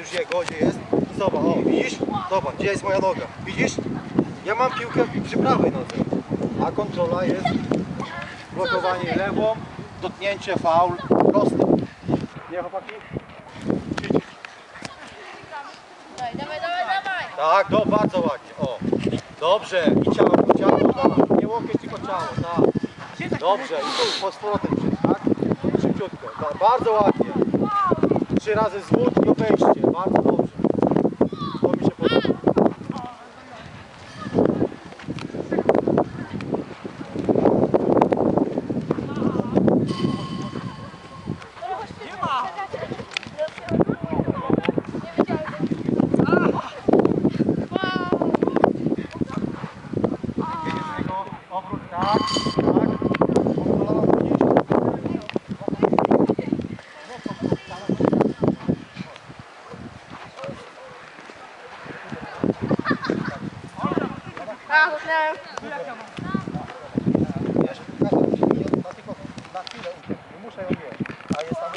już jego, gdzie jest. Zobacz, o, widzisz? Zobacz, gdzie jest moja noga. Widzisz? Ja mam piłkę przy prawej nodze, a kontrola jest blokowanie lewą, dotknięcie, faul, prosty. Nie, chłopaki? Dawaj, dawaj, dawaj, dawaj. Tak, do, bardzo ładnie, o. Dobrze, i ciało, po ciało, tak. Nie łokieć, tylko ciało, tak. Dobrze, i tu po powrotem tak? Szybciutko, tak, bardzo ładnie. Trzy razy zwód i obejście, bardzo dobrze. To mi się podoba. Obrót, tak, A, zostałem. Wiesz, każdy ma tylko na chwilę uciekł. Nie muszę ją mieć. A jest tam...